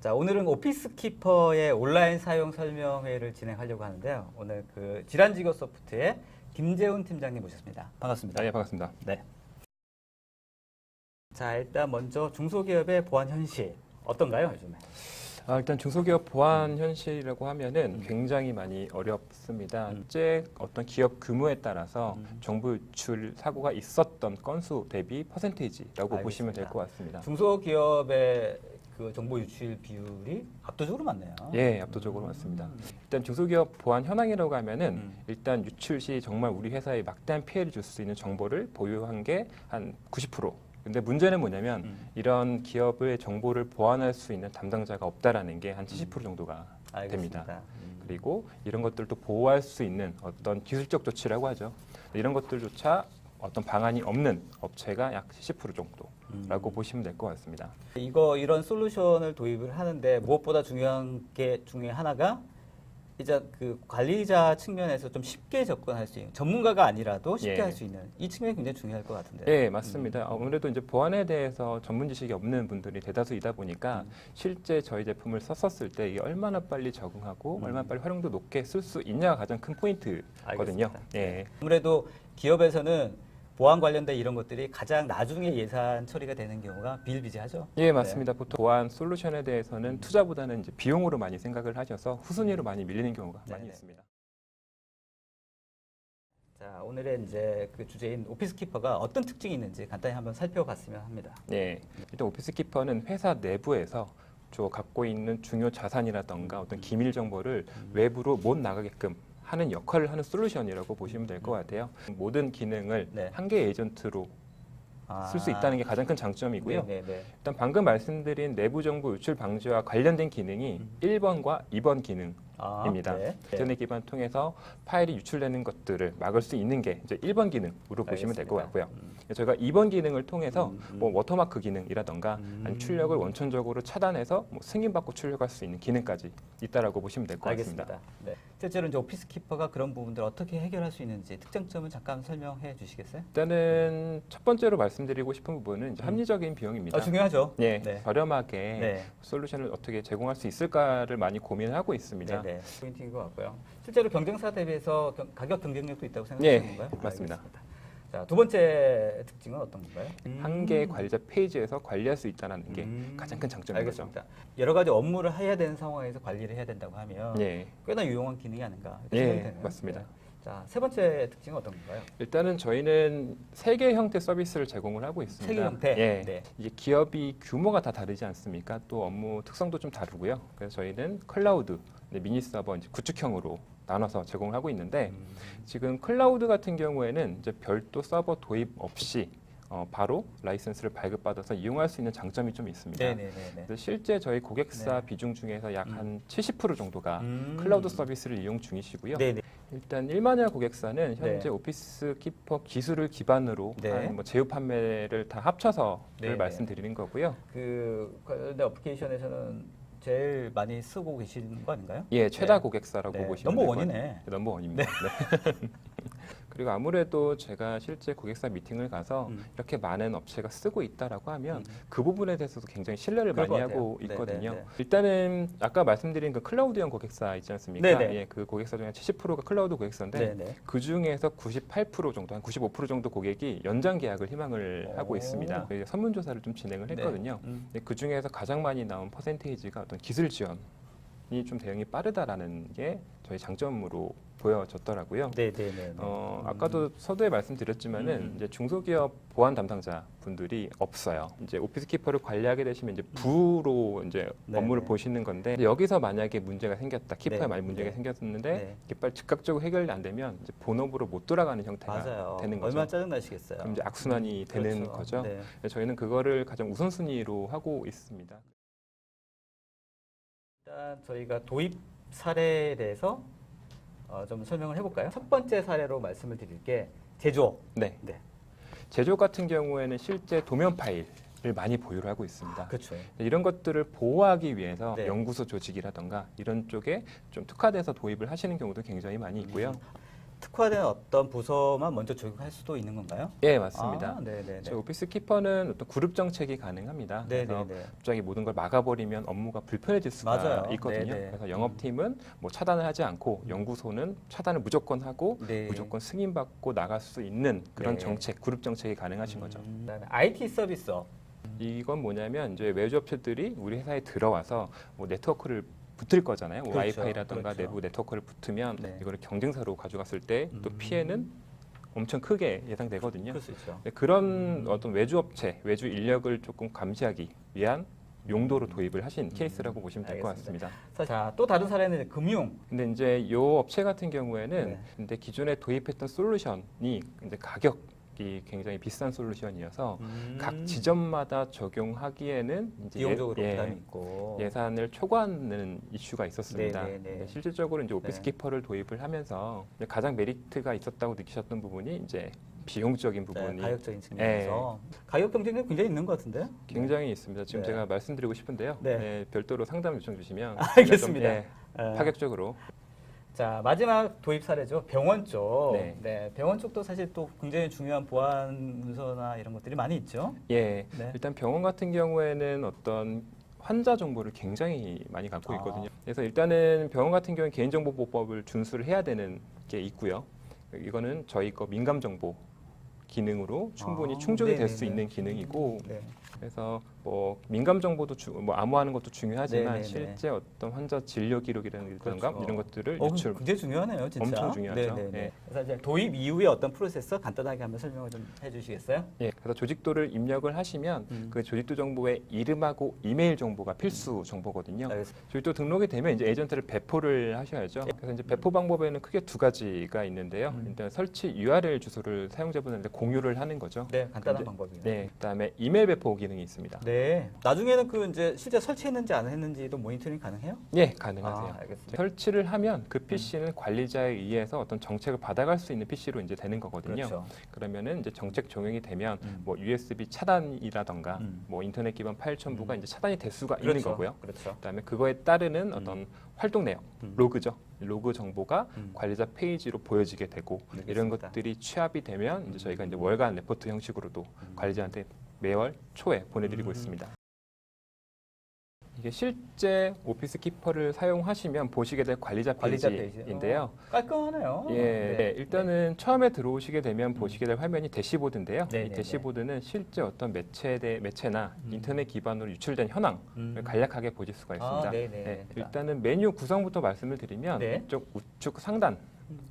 자, 오늘은 오피스 키퍼의 온라인 사용 설명회를 진행하려고 하는데요. 오늘 그 질환지교 소프트의 김재훈 팀장님 모셨습니다. 반갑습니다. 네, 반갑습니다. 네. 자, 일단 먼저 중소기업의 보안 현실 어떤가요, 요즘에? 아, 일단 중소기업 보안 현실이라고 하면은 음. 굉장히 많이 어렵습니다. 음. 실제 어떤 기업 규모에 따라서 음. 정보 유출 사고가 있었던 건수 대비 퍼센테이지라고 보시면 될 알겠습니다. 것 같습니다. 중소기업의 그 정보 유출 비율이 압도적으로 많네요. 예, 압도적으로 많습니다. 음. 일단 중소기업 보안 현황이라고 하면은 음. 일단 유출 시 정말 우리 회사에 막대한 피해를 줄 수 있는 정보를 보유한 게 한 90%. 근데 문제는 뭐냐면 음. 이런 기업의 정보를 보완할 수 있는 담당자가 없다라는 게 한 70% 정도가 알겠습니다. 됩니다. 음. 그리고 이런 것들도 보호할 수 있는 어떤 기술적 조치라고 하죠. 이런 것들조차 어떤 방안이 없는 업체가 약 70% 정도라고 음. 보시면 될 것 같습니다. 이거 이런 솔루션을 도입을 하는데 무엇보다 중요한 게 중에 하나가 이제 그 관리자 측면에서 좀 쉽게 접근할 수 있는 전문가가 아니라도 쉽게 예. 할수 있는 이 측면이 굉장히 중요할 것 같은데. 네, 맞습니다. 아무래도 이제 보안에 대해서 전문 지식이 없는 분들이 대다수이다 보니까 음. 실제 저희 제품을 썼었을 때 이게 얼마나 빨리 적응하고 음. 얼마나 빨리 활용도 높게 쓸 수 있냐가 가장 큰 포인트거든요. 알겠습니다. 예. 아무래도 기업에서는 보안 관련된 이런 것들이 가장 나중에 예산 처리가 되는 경우가 비일비재하죠. 예, 맞습니다. 보통 보안 솔루션에 대해서는 투자보다는 이제 비용으로 많이 생각을 하셔서 후순위로 많이 밀리는 경우가 많이 네네. 있습니다. 자, 오늘의 이제 그 주제인 오피스 키퍼가 어떤 특징이 있는지 간단히 한번 살펴봤으면 합니다. 네, 일단 오피스 키퍼는 회사 내부에서 저 갖고 있는 중요 자산이라던가 어떤 기밀 정보를 외부로 못 나가게끔 하는 역할을 하는 솔루션이라고 보시면 될 것 같아요. 모든 기능을 네. 한 개의 에이전트로 쓸수 있다는 게 가장 큰 장점이고요. 아. 네, 네, 일단 방금 말씀드린 내부 정보 유출 방지와 관련된 기능이 음. 1번과 2번 기능 아, 입니다. 네. 인터넷 기반 통해서 파일이 유출되는 것들을 막을 수 있는 게 이제 1번 기능으로 보시면 될 것. 같고요. 음. 저희가 2번 기능을 통해서 음, 음. 뭐 워터마크 기능이라던가 음. 아니면 출력을 원천적으로 차단해서 뭐 승인받고 출력할 수 있는 기능까지 있다라고 보시면 될 것 같습니다. 네. 실제로 이제 오피스 키퍼가 그런 부분들 어떻게 해결할 수 있는지 특장점을 잠깐 설명해 주시겠어요? 일단은 첫 번째로 말씀드리고 싶은 부분은 이제 음. 합리적인 비용입니다. 아, 중요하죠. 예, 네. 저렴하게 네. 솔루션을 어떻게 제공할 수 있을까를 많이 고민을 하고 있습니다. 네, 네. 포인트인 것 같고요. 실제로 경쟁사 대비해서 경- 가격 경쟁력도 있다고 네, 생각하시는 건가요? 맞습니다. 알겠습니다. 자, 두 번째 특징은 어떤 건가요? 한 개의 관리자 페이지에서 관리할 수 있다는 게 음. 가장 큰 장점인 거죠. 알겠습니다. 여러 가지 업무를 해야 되는 상황에서 관리를 해야 된다고 하면 예. 꽤나 유용한 기능이 아닌가 이렇게 예, 생각이 되네요. 맞습니다. 네. 자, 세 번째 특징은 어떤 건가요? 일단은 저희는 세 개 형태 서비스를 제공을 하고 있습니다. 세개 형태. 예. 네. 이게 기업이 규모가 다 다르지 않습니까? 또 업무 특성도 좀 다르고요. 그래서 저희는 클라우드, 네, 미니 서버 이제 구축형으로 나눠서 제공을 하고 있는데 음. 지금 클라우드 같은 경우에는 이제 별도 서버 도입 없이 어, 바로 라이선스를 발급받아서 이용할 수 있는 장점이 좀 있습니다. 네, 네, 네, 네. 실제 저희 고객사 네. 비중 중에서 약 음. 한70% 정도가 음. 클라우드 서비스를 이용 중이시고요. 네, 네. 일단 1만여 고객사는 현재 네. 오피스 키퍼 기술을 기반으로 네. 한뭐 제휴 판매를 다 합쳐서를 네, 네. 말씀드리는 거고요. 그 관련된 어플리케이션에서는 제일 많이 쓰고 계시는 거 아닌가요? 예, 최다 네. 고객사라고 네, 보시면 넘버 될것 원이네. 같아요. 네, 넘버 원입니다. 네. 그리고 아무래도 제가 실제 고객사 미팅을 가서 음. 이렇게 많은 업체가 쓰고 있다라고 하면 음. 그 부분에 대해서도 굉장히 신뢰를 많이. 하고 네, 있거든요. 네, 네. 일단은 아까 말씀드린 그 클라우드형 고객사 있지 않습니까? 네, 네. 예, 그 고객사 중에 70%가 클라우드 고객사인데 네, 네. 그 중에서 98% 정도, 한 95% 정도 고객이 연장 계약을 희망을 오. 하고 있습니다. 그래서 설문조사를 좀 진행을 네. 했거든요. 음. 근데 그 중에서 가장 많이 나온 퍼센테이지가 어떤 기술 지원 이 좀 대응이 빠르다라는 게 저희 장점으로 보여졌더라고요. 네, 네, 네. 네. 어, 음. 아까도 서두에 말씀드렸지만은 음. 이제 중소기업 보안 담당자 분들이 없어요. 이제 오피스 키퍼를 관리하게 되시면 이제 부로 이제 네, 업무를 네. 보시는 건데 여기서 만약에 문제가 생겼다, 키퍼에 네, 많이 문제가 네. 생겼는데 네. 이게 빨리 즉각적으로 해결이 안 되면 이제 본업으로 못 돌아가는 형태가 맞아요. 되는 거죠. 얼마나 짜증 나시겠어요. 그럼 이제 악순환이 되는 그렇죠. 거죠. 네. 저희는 그거를 가장 우선순위로 하고 있습니다. 일단 저희가 도입 사례에 대해서 어, 좀 설명을 해볼까요? 첫 번째 사례로 말씀을 드릴 게 제조업. 네. 네. 제조 같은 경우에는 실제 도면 파일 을 많이 보유를 하고 있습니다. 그렇죠. 이런 것들을 보호하기 위해서 네. 연구소 조직이라던가 이런 쪽에 좀 특화돼서 도입을 하시는 경우도 굉장히 많이 있고요. 음. 특화된 어떤 부서만 먼저 적용할 수도 있는 건가요? 예, 맞습니다. 아, 네네네. 저 오피스 키퍼는 어떤 그룹 정책이 가능합니다. 그래서 네네네. 갑자기 모든 걸 막아버리면 업무가 불편해질 수가 맞아요. 있거든요. 네네. 그래서 영업팀은 뭐 차단을 하지 않고 연구소는 차단을 무조건 하고 네. 무조건 승인받고 나갈 수 있는 그런 네. 정책, 그룹 정책이 가능하신 거죠. 음, 그다음에 IT 서비스업. 이건 뭐냐면 이제 외주 업체들이 우리 회사에 들어와서 뭐 네트워크를 붙을 거잖아요. 뭐 그렇죠. 와이파이라든가 그렇죠. 내부 네트워크를 붙으면 네. 이거를 경쟁사로 가져갔을 때또 음. 피해는 엄청 크게 예상되거든요. 그런 어떤 외주 업체, 외주 인력을 조금 감시하기 위한 용도로 도입을 하신 음, 케이스라고 보시면 될 것. 같습니다. 자, 또 다른 사례는 금융. 근데 이제 요 업체 같은 경우에는 네. 근데 기존에 도입했던 솔루션이 이제 가격 이 굉장히 비싼 솔루션이어서 각 지점마다 적용하기에는 이제 음. 비용적으로 예, 부담이 있고. 예산을 초과하는 이슈가 있었습니다. 네, 네, 네. 실질적으로 이제 오피스 네. 키퍼를 도입을 하면서 가장 메리트가 있었다고 느끼셨던 부분이 이제 비용적인 네, 부분이 가격적인 측면에서 가격 경쟁력이 굉장히 있는 것 같은데. 굉장히 있습니다. 지금 네. 제가 말씀드리고 싶은데요. 네. 네, 별도로 상담 요청 주시면 알겠습니다. 좀, 예, 예. 파격적으로 자 마지막 도입 사례죠 병원 쪽. 네. 병원 쪽도 사실 또 굉장히 중요한 보안 문서나 이런 것들이 많이 있죠. 예 네. 일단 병원 같은 경우에는 어떤 환자 정보를 굉장히 많이 갖고 아. 있거든요. 그래서 일단은 병원 같은 경우는 개인정보보호법을 준수를 해야 되는 게 있고요. 이거는 저희 거 민감 정보 기능으로 충분히 아, 충족이 될수 네네네. 있는 기능이고 네. 그래서 뭐 민감 정보도 주, 뭐 암호하는 것도 중요하지만 네네네. 실제 어떤 환자 진료 기록이라든가 그렇죠. 이런 것들을 어, 유출 굉장히 중요하네요, 진짜. 엄청 중요하죠. 네네네. 네. 그래서 이제 도입 이후에 어떤 프로세스 간단하게 한번 설명을 좀 해주시겠어요? 예, 그래서 조직도를 입력을 하시면 음. 그 조직도 정보의 이름하고 이메일 정보가 필수 정보거든요. 알겠습니다. 조직도 등록이 되면 이제 에이전트를 배포를 하셔야죠. 그래서 이제 배포 방법에는 크게 두 가지가 있는데요. 음. 일단 설치 URL 주소를 사용자분한테 공유를 하는 거죠. 네, 간단한 근데- 방법이에요. 네, 그다음에 이메일 배포 기능이 있습니다. 네. 나중에는 그 이제 실제 설치했는지 안 했는지도 모니터링 가능해요? 예, 가능하세요. 아, 알겠습니다. 설치를 하면 그 PC는 관리자에 의해서 어떤 정책을 받아갈 수 있는 PC로 이제 되는 거거든요. 그렇죠. 그러면은 이제 정책 적용이 되면 음. 뭐 USB 차단이라던가 음. 뭐 인터넷 기반 파일 첨부가 음. 이제 차단이 될 수가 있는 그렇죠. 거고요. 그렇죠. 그다음에 그거에 따르는 어떤 활동 내역, 음. 로그죠. 로그 정보가 음. 관리자 페이지로 보여지게 되고 알겠습니다. 이런 것들이 취합이 되면 이제 저희가 이제 월간 레포트 형식으로도 음. 관리자한테 매월 초에 보내드리고 음. 있습니다. 이게 실제 오피스 키퍼를 사용하시면 보시게 될 관리자 관리자 페이지인데요. 어, 깔끔하네요. 예, 네. 네, 일단은 처음에 들어오시게 되면 보시게 될 화면이 대시보드인데요. 네, 이 네, 대시보드는 실제 어떤 매체 매체나 음. 인터넷 기반으로 유출된 현황을 음. 간략하게 보실 수가 있습니다. 아. 네, 일단은 메뉴 구성부터 말씀을 드리면 네. 이쪽 우측 상단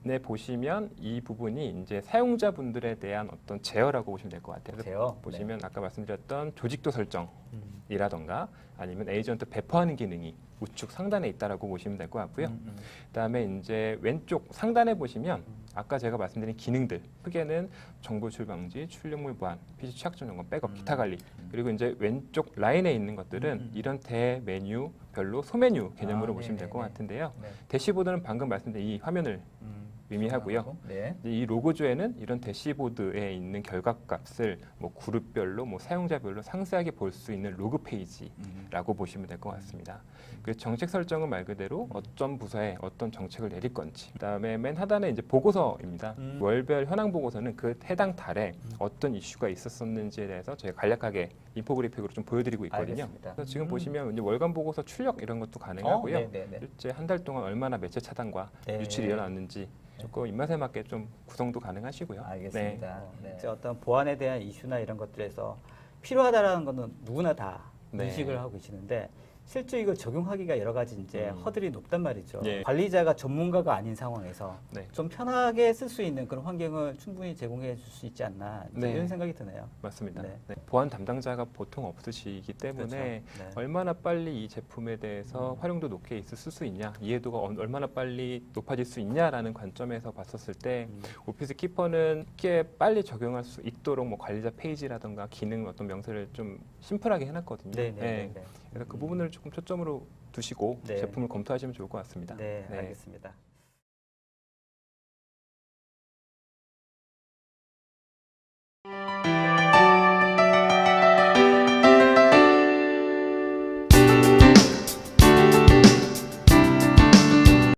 에 보시면 이 부분이 이제 사용자분들에 대한 어떤 제어라고 보시면 될 것 같아요. 보세요. 보시면 아까 말씀드렸던 조직도 설정 네. 음. 이라던가 아니면 에이전트 배포하는 기능이 우측 상단에 있다라고 보시면 될 것 같고요. 음, 음. 그다음에 이제 왼쪽 상단에 보시면 아까 제가 말씀드린 기능들 크게는 정보 출 방지, 출력물 보안, PC 취약점 점검, 백업, 음. 기타 관리 그리고 이제 왼쪽 라인에 있는 것들은 음, 음. 이런 대 메뉴 별로 소메뉴 개념으로 아, 보시면 될것 네네네. 같은데요. 네. 대시보드는 방금 말씀드린 이 화면을 음. 의미하고요. 네. 이제 이 로고조에는 이런 대시보드에 있는 결과값을 뭐 그룹별로, 뭐 사용자별로 상세하게 볼 수 있는 로그 페이지 음. 라고 보시면 될 것 같습니다. 그 정책 설정은 말 그대로 어떤 부서에 어떤 정책을 내릴 건지. 그다음에 맨 하단에 이제 보고서입니다. 음. 월별 현황 보고서는 그 해당 달에 어떤 이슈가 있었었는지에 대해서 저희가 간략하게 인포그래픽으로 좀 보여드리고 있거든요. 알겠습니다. 그래서 지금 음. 보시면 이제 월간 보고서 출력 이런 것도 가능하고요. 어. 실제 한 달 동안 얼마나 매체 차단과 네. 유출이 일어났는지 조금 입맛에 맞게 좀 구성도 가능하시고요. 알겠습니다. 네. 이제 어떤 보안에 대한 이슈나 이런 것들에서 필요하다라는 거는 누구나 다 네. 인식을 하고 계시는데 실제 이걸 적용하기가 여러 가지 이제 음. 허들이 높단 말이죠. 예. 관리자가 전문가가 아닌 상황에서 네. 좀 편하게 쓸 수 있는 그런 환경을 충분히 제공해 줄 수 있지 않나 네. 이런 생각이 드네요. 맞습니다. 네. 네. 보안 담당자가 보통 없으시기 때문에 그렇죠. 네. 얼마나 빨리 이 제품에 대해서 음. 활용도 높게 있을 수 있냐, 이해도가 얼- 얼마나 빨리 높아질 수 있냐라는 관점에서 봤었을 때 음. 오피스 키퍼는 쉽게 빨리 적용할 수 있도록 뭐 관리자 페이지라든가 기능 어떤 명세를 좀 심플하게 해놨거든요. 네, 네, 네, 네. 그래서 그 부분을 조금 초점으로 두시고 네. 제품을 검토하시면 좋을 것 같습니다. 네, 네. 알겠습니다.